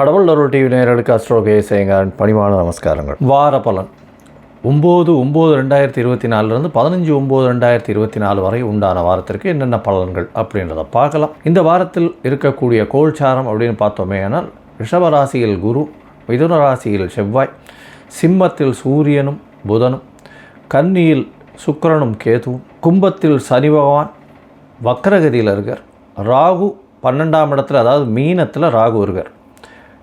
கடவுள் அருள் டிவி நேரலுக்கு அஸ்ட்ரோகே கேசேங்கன் பணிவான நமஸ்காரங்கள். வார பலன். ஒம்பது ஒம்பது ரெண்டாயிரத்தி இருபத்தி நாலுலேருந்து பதினஞ்சு ஒம்பது ரெண்டாயிரத்தி இருபத்தி நாலு வரை உண்டான வாரத்திற்கு என்னென்ன பலன்கள் அப்படின்றத பார்க்கலாம். இந்த வாரத்தில் இருக்கக்கூடிய கோல்சாரம் அப்படின்னு பார்த்தோமே ஆனால் ரிஷபராசியில் குரு மிதுன ராசியில் செவ்வாய் சிம்மத்தில் சூரியனும் புதனும் கன்னியில் சுக்கரனும் கேதுவும் கும்பத்தில் சனி பகவான் வக்கரகதியில் இருக்கார். ராகு பன்னெண்டாம் இடத்துல அதாவது மீனத்தில் ராகு இருக்கார்.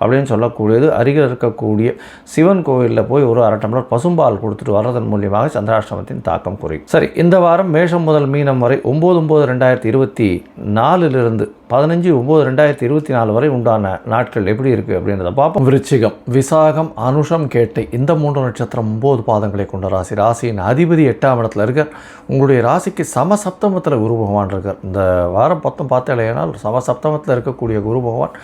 அப்படின்னு சொல்லக்கூடியது. அருகில் இருக்கக்கூடிய சிவன் கோவிலில் போய் ஒரு அரை டம்ளர் பசும்பால் கொடுத்துட்டு வர்றதன் மூலியமாக சந்திராஷ்டமத்தின் தாக்கம் குறையும். சரி இந்த வாரம் மேஷம் முதல் மீனம் வரை ஒம்பது ஒம்பது ரெண்டாயிரத்தி இருபத்தி நாலுலிருந்து பதினஞ்சு ஒம்பது ரெண்டாயிரத்தி இருபத்தி நாலு வரை உண்டான நாட்கள் எப்படி இருக்குது அப்படின்றத பார்ப்போம். விருச்சிகம் விசாகம் அனுஷம் கேட்டை இந்த மூன்று நட்சத்திரம் ஒம்பது பாதங்களை கொண்ட ராசி. ராசியின் அதிபதி எட்டாம் இடத்துல இருக்கார். உங்களுடைய ராசிக்கு சமசப்தமத்தில் குரு பகவான் இருக்கார். இந்த வாரம் பத்தம் பார்த்தேனால் சமசப்தமத்தில் இருக்கக்கூடிய குரு பகவான்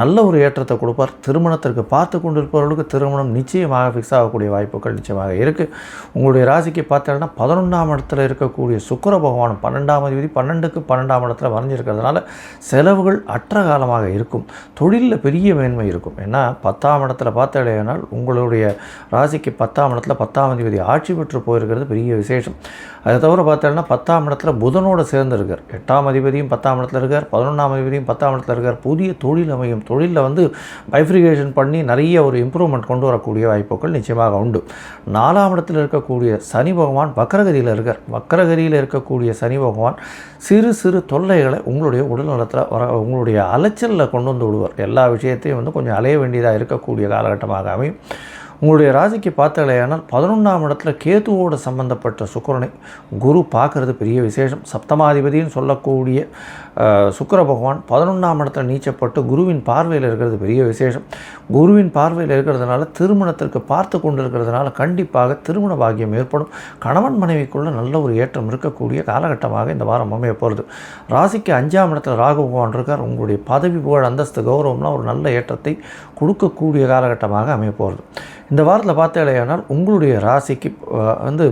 நல்ல ஒரு ஏற்றத்தை கொடுப்பார். திருமணத்திற்கு பார்த்து கொண்டிருப்பவர்களுக்கு திருமணம் நிச்சயமாக ஃபிக்ஸ் ஆகக்கூடிய வாய்ப்புகள் நிச்சயமாக இருக்குது உங்களுடைய ராசிக்கு பார்த்தீங்கன்னா பதினொன்றாம் இடத்துல இருக்கக்கூடிய சுக்கிர பகவான் பன்னெண்டாம் அதிபதி பன்னெண்டுக்கு பன்னெண்டாம் இடத்துல வரைஞ்சிருக்கிறதுனால செலவுகள் அற்ற காலமாக இருக்கும். தொழிலில் பெரிய மேன்மை இருக்கும். ஏன்னா பத்தாம் இடத்துல பார்த்தடையானால் உங்களுடைய ராசிக்கு பத்தாம் இடத்துல பத்தாம் அதிபதி ஆட்சி பெற்று போயிருக்கிறது பெரிய விசேஷம். அதை தவிர பார்த்தோன்னா பத்தாம் இடத்துல புதனோடு சேர்ந்து இருக்கார் எட்டாம் அதிபதியும் பத்தாம் இடத்துல இருக்கார். பதினொன்றாம் அதிபதியும் பத்தாம் இடத்துல இருக்கார். புதிய தொழில் அமையும் தொழிலில் வந்து பைஃப்ரிகேஷன் பண்ணி நிறைய ஒரு இம்ப்ரூவ்மெண்ட் கொண்டு வரக்கூடிய வாய்ப்புகள் நிச்சயமாக உண்டு. நாலாம் இடத்தில் இருக்கக்கூடிய சனி பகவான் வக்கரகதியில் இருக்கார். வக்கரகதியில் இருக்கக்கூடிய சனி பகவான் சிறு சிறு தொல்லைகளை உங்களுடைய உடல்நலத்தில் வர உங்களுடைய அலைச்சலில் கொண்டு வந்து விடுவார். எல்லா விஷயத்தையும் வந்து கொஞ்சம் அலைய வேண்டியதாக இருக்கக்கூடிய காலகட்டமாக அமையும். உங்களுடைய ராசிக்கு பார்த்தாலேயானால் பதினொன்றாம் இடத்துல கேதுவோடு சம்பந்தப்பட்ட சுக்கரனை குரு பார்க்கறது பெரிய விசேஷம். சப்தமாதிபதின்னு சொல்லக்கூடிய சுக்கிர பகவான் பதினொன்றாம் இடத்துல நீச்சப்பட்டு குருவின் பார்வையில் இருக்கிறது பெரிய விசேஷம். குருவின் பார்வையில் இருக்கிறதுனால திருமணத்திற்கு பார்த்து கொண்டு இருக்கிறதுனால கண்டிப்பாக திருமண பாக்கியம் ஏற்படும். கணவன் மனைவிக்குள்ள நல்ல ஒரு ஏற்றம் இருக்கக்கூடிய காலகட்டமாக இந்த வாரம் அமைய போகிறது ராசிக்கு அஞ்சாம் இடத்துல ராகு பகவான் இருக்கார். உங்களுடைய பதவி புகழ் அந்தஸ்து கௌரவம்லாம் ஒரு நல்ல ஏற்றத்தை கொடுக்கக்கூடிய காலகட்டமாக அமைய போகிறது இந்த வாரத்தில் பார்த்தேனால் உங்களுடைய ராசிக்கு வந்து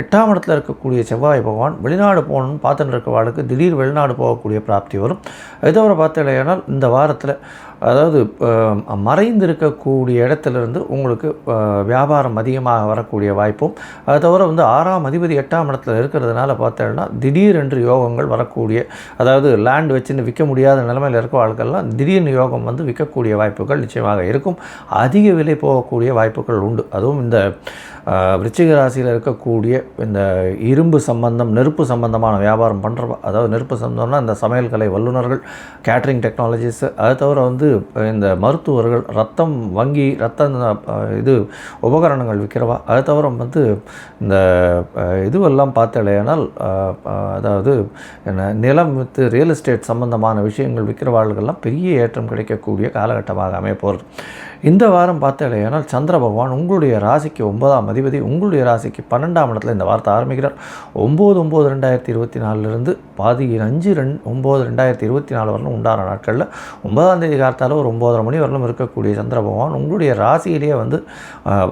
எட்டாம் இடத்துல இருக்கக்கூடிய செவ்வாய் பகவான் வெளிநாடு போகணும்னு பார்த்துட்டு இருக்கவாளுக்கு திடீர் வெளிநாடு போகக்கூடிய பிராப்தி வரும். இதோட பார்த்தீங்கன்னா இந்த வாரத்தில் அதாவது அஹ், மறைந்திருக்கக்கூடிய இடத்துலேருந்து உங்களுக்கு வியாபாரம் அதிகமாக வரக்கூடிய வாய்ப்பும் அதை தவிர வந்து ஆறாம் அதிபதி எட்டாம் இடத்துல இருக்கிறதுனால பார்த்தோன்னா திடீரென்று யோகங்கள் வரக்கூடிய அதாவது லேண்ட் வச்சுன்னு விற்க முடியாத நிலைமையில் இருக்க ஆட்கள்லாம் திடீர்னு யோகம் வந்து விற்கக்கூடிய வாய்ப்புகள் நிச்சயமாக இருக்கும். அதிக விலை போகக்கூடிய வாய்ப்புகள் உண்டு. அதுவும் இந்த விருச்சிக ராசியில் இருக்கக்கூடிய இந்த இரும்பு சம்பந்தம் நெருப்பு சம்பந்தமான வியாபாரம் பண்ணுறப்ப அதாவது நெருப்பு சம்பந்தம்னா இந்த சமையல் கலை வல்லுநர்கள் கேட்ரிங் டெக்னாலஜிஸ் அதை தவிர வந்து இந்த மருத்துவர்கள் ரத்தம் வங்கி ரத்த இது உபகரணங்கள் விற்கிறவா அதை தவிர வந்து இந்த இதுவெல்லாம் பார்த்தலையானால் அதாவது என்ன நிலம் வித்து ரியல் எஸ்டேட் சம்பந்தமான விஷயங்கள் விற்கிறவாளுக்கெல்லாம் பெரிய ஏற்றம் கிடைக்கக்கூடிய காலகட்டமாக அமைய போகிறது. இந்த வாரம் பார்த்தலையானால் சந்திர பகவான் உங்களுடைய ராசிக்கு ஒன்பதாம் அதிபதி உங்களுடைய ராசிக்கு பன்னெண்டாம் இடத்துல இந்த வார்த்தை ஆரம்பிக்கிறார். ஒம்பது ஒம்பது ரெண்டாயிரத்தி இருபத்தி நாலுலேருந்து பாதி அஞ்சு ரெண்டு ஒம்பது ரெண்டாயிரத்தி இருபத்தி நாலு வரலும் உண்டான நாட்களில் ஒன்பதாம் தேதி காலத்தால் ஒரு ஒம்பதரை மணி வரலும் இருக்கக்கூடிய சந்திர பகவான் உங்களுடைய ராசியிலேயே வந்து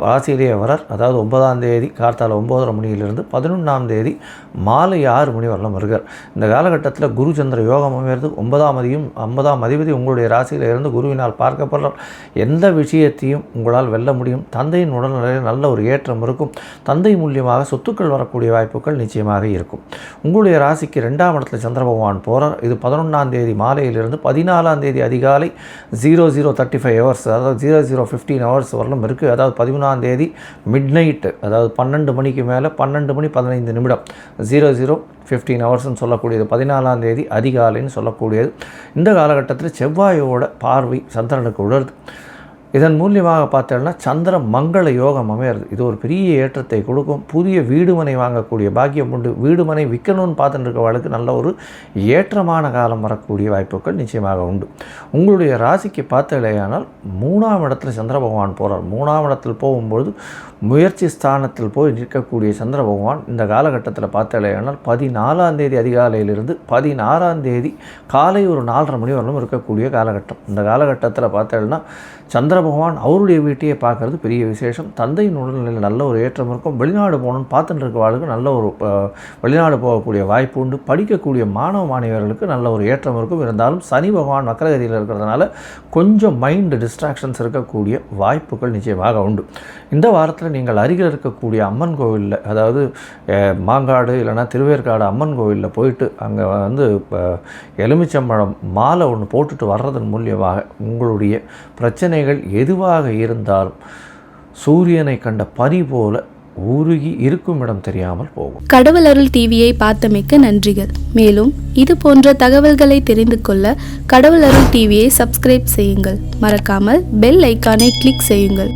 ராசியிலேயே வரார். அதாவது ஒன்பதாம் தேதி காலத்தால் ஒம்பதரை மணியிலிருந்து பதினொன்றாம் தேதி மாலை ஆறு மணி வரலும் வருகிறார். இந்த காலகட்டத்தில் குரு சந்திர யோகம் அமைகிறது. ஒன்பதாம் அதியும் ஐம்பதாம் அதிபதி உங்களுடைய ராசியில் இருந்து குருவினால் பார்க்கப்படுறார். எந்த விஷயத்தையும் உங்களால் வெல்ல முடியும். தந்தையின் உடல்நிலையில் நல்ல ஒரு ஏற்ற முன்னேற்றம் இருக்கும். தந்தை மூலியமாக சொத்துக்கள் வரக்கூடிய வாய்ப்புகள் நிச்சயமாக இருக்கும். உங்களுடைய ராசிக்கு ரெண்டாம் இடத்துல சந்திர பகவான் போகிறார் இது பதினொன்றாம் தேதி மாலையிலிருந்து பதினாலாம் தேதி அதிகாலை zero zero thirty five hours அதாவது ஜீரோ ஜீரோ ஃபிஃப்டீன் ஹவர்ஸ் வரலும் இருக்குது அதாவது பதிமூணாம் தேதி மிட் நைட்டு அதாவது பன்னெண்டு மணிக்கு மேலே பன்னெண்டு மணி பதினைந்து நிமிடம். ஜீரோ ஜீரோ ஃபிஃப்டீன் ஹவர்ஸ்னு சொல்லக்கூடியது. பதினாலாம் தேதி அதிகாலைன்னு சொல்லக்கூடியது. இந்த காலகட்டத்தில் செவ்வாயோட பார்வை சந்திரனுக்கு உணருது இதன் மூலியமாக பார்த்தோம்னா சந்திர மங்கள யோகம் அமையிறது. இது ஒரு பெரிய ஏற்றத்தை கொடுக்கும். புதிய வீடுமனை வாங்கக்கூடிய பாக்கியம் உண்டு. வீடுமனை விற்கணும்னு பார்த்துட்டு இருக்கவளுக்கு நல்ல ஒரு ஏற்றமான காலம் வரக்கூடிய வாய்ப்புகள் நிச்சயமாக உண்டு. உங்களுடைய ராசிக்கு பார்த்தலையானால் மூணாம் இடத்துல சந்திர பகவான் போகிறார் மூணாம் இடத்தில் போகும்பொழுது முயற்சி ஸ்தானத்தில் போய் நிற்கக்கூடிய சந்திர பகவான் இந்த காலகட்டத்தில் பார்த்தலையானால் பதினாலாம் தேதி அதிகாலையிலிருந்து பதினாறாம் தேதி காலை ஒரு நாலரை மணி வரலும் இருக்கக்கூடிய காலகட்டம். இந்த காலகட்டத்தில் பார்த்தேன்னா சந்திர பகவான் அவருடைய வீட்டையே பார்க்கறது பெரிய விசேஷம். தந்தையின் உடல்நிலையில் நல்ல ஒரு ஏற்றம் இருக்கும். வெளிநாடு போகணும்னு பார்த்துட்டு இருக்கவாளுக்கு நல்ல ஒரு வெளிநாடு போகக்கூடிய வாய்ப்பு உண்டு. படிக்கக்கூடிய மாணவ மாணவியர்களுக்கு நல்ல ஒரு ஏற்றம் இருக்கும். இருந்தாலும் சனி பகவான் வக்கரகதியில் இருக்கிறதுனால கொஞ்சம் மைண்டு டிஸ்ட்ராக்ஷன்ஸ் இருக்கக்கூடிய வாய்ப்புகள் நிச்சயமாக உண்டு. இந்த வாரத்தில் நீங்கள் அருகில் இருக்கக்கூடிய அம்மன் கோவிலில் அதாவது மாங்காடு இல்லைனா திருவேற்காடு அம்மன் கோவிலில் போயிட்டு அங்கே வந்து எலுமிச்சம்பழம் மாலை ஒன்று போட்டுட்டு வர்றதன் மூலியமாக உங்களுடைய பிரச்சனைகள் எதுவாக இருந்தாலும் சூரியனை கண்ட பனி போல உருகி இருக்கும் இடம் தெரியாமல் போகும். கடவுள் அருள் டிவியை பார்த்தமைக்க நன்றிகள். மேலும் இது போன்ற தகவல்களை தெரிந்து கொள்ள கடவுள் அருள் டிவியை சப்ஸ்கிரைப் செய்யுங்கள். மறக்காமல் பெல் ஐக்கானை கிளிக் செய்யுங்கள்.